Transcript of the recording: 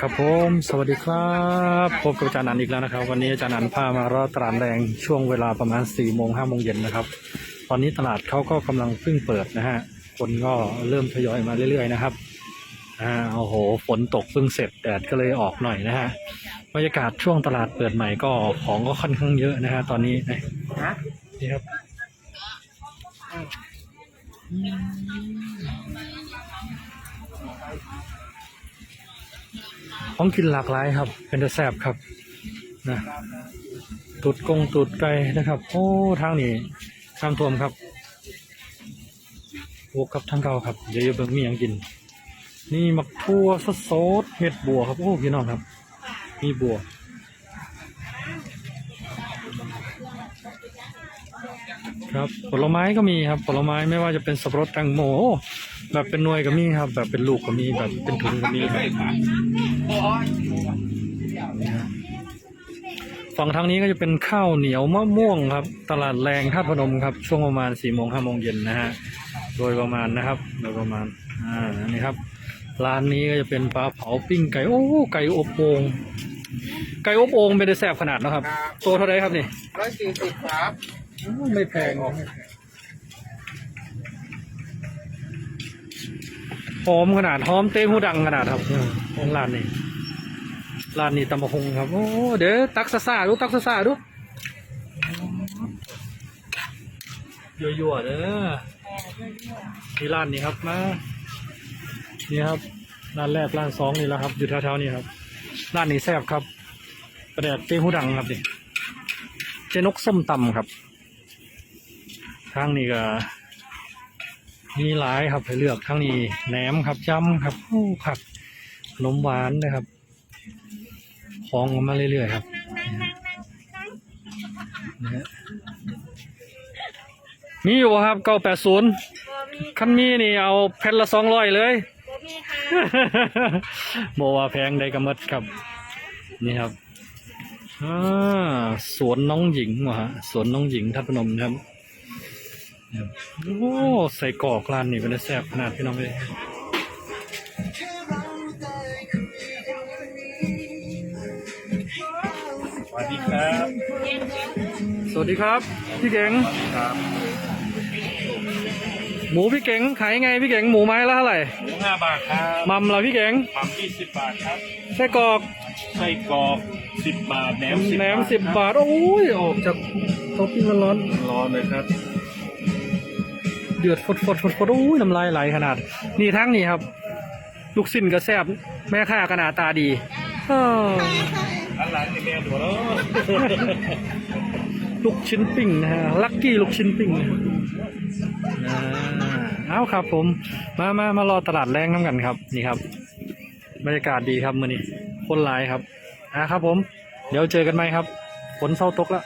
ครับผมสวัสดีครับพบกับอาจารย์นันอีกแล้วนะครับ วันนี้อาจารย์นันพามารอตลาดแรงช่วงเวลาประมาณ4ี่โมงห้าโมงเย็นนะครับ ตอนนี้ตลาดเขาก็กำลังเพิ่งเปิดนะฮะคนก็เริ่มทยอยมาเรื่อยๆนะครับอ่าโอ้โหฝนตกเพิ่งเสร็จแดดก็เลยออกหน่อยนะฮะบรรยากาศช่วงตลาดเปิดใหม่ก็ของก็ค่อนข้างเยอะนะฮะตอนนี้นะนี่ครับ ของกินหลากหลายครับ เป็นแต่แซ่บครับนะตุดกงตุดไก่นะครับ โอ้ทางนี้ข้ามท่วมครับวกกับทางเก่าครับเดี๋ยวจะเบิ่งมีอย่างกิน นี่มักทั่วสดสดเม็ดบัวครับโอ้พี่น้องครับ มีบัวครับผลไม้ก็มีครับผลไม้ไม่ว่าจะเป็นสับปะรดแตงโมโแบบเป็นหน่วยก็มีครับ แบบเป็นลูกก็มีแบบเป็นถุงก็มีครับ ฝั่งทางนี้ก็จะเป็นข้าวเหนียวมะม่วงครับ ตลาดแรงท่าตุพนมครับ ช่วงประมาณสี่โมงห้าโมงเย็นนะฮะโดยประมาณนะครับ โดยประมาณอ่าอันนี้ครับ ร้านนี้ก็จะเป็นปลาเผาปิ้งไก่โอ้ไก่อบโอ่งไก่อบโอ่งไม่ได้แซ่บขนาดนะครับ ตัวเท่าไรครับนี่ร้อยสี่สิบครับไม่แพงหอ มขนาดหอมเต้หูดังขนาดครับของร้านนี้ร้านนี้ตำบะฮงครับ โอ้เดี๋ยวตักซาซาดูตักซาซาดูยั่วๆเด้อนี่ร้านนี้ครับมานี่ครับร้านแรกร้านสองนี่แล้วครับ อยู่แถวๆนี้ครับร้านนี้แซ่บครับประเดี๋ยเต้หูดังครับนี่เจนกส้มตำครับทางนี้ก็ มีหลายครับให้เลือกทางนี้แหนมครับจำครับโอ้ผักขนมหวานนะครับของออกมาเรื่อยๆครับนะฮะมีอยู่บ่ครับเก้าแปดศูนย์บ่มีคันมีนี่เอาแผ่นละสองร้อยเลยบ่มีค่ะโมว่าแพงได้กำมดครับ นี่ครับอ่าสวนน้องหญิงวะฮะสวนน้องหญิงทัดพนมนะครับนะครับ โอ้ใส่กรอกร้านนี่เป็นแซ่บขนาดพี่น้องเลยสวัสดีครับ สวัสดีครับ พี่เก๋งครับหมูพี่เก๋งขายยังไงพี่เก๋งหมูไม้ละเท่าไหร่หมูห้าบาทครับมัมเหราพี่เก๋งปั๊มยี่สิบบาทครับไส้กรอกไส้กรอกสิบบาทแหนมสิบแหนมสิบบาทโอ้ยออกจากโต๊ะปิ้งร้อนๆร้อนเลยครับ เดือดฟดฟดฟดฟดโอ้ยน้ำลายไหลขนาด นี่ทั้งนี่ครับ ลูกสิ้นก็แซ่บแม่ค้าก็หน้าตาดีเออร้านหลังนี่แม่ตัวแล้วลูกชิ้นปิ้งนะฮะลักกี้ลูกชิ้นปิ้งอ่าเอาครับผม มามามารอตลาดแรงน้ำกันครับ นี่ครับบรรยากาศดีครับมื่อนี้คนหลายครับอ่าครับผม เดี๋ยวเจอกันไหมครับฝนเศร้าตกแล้ว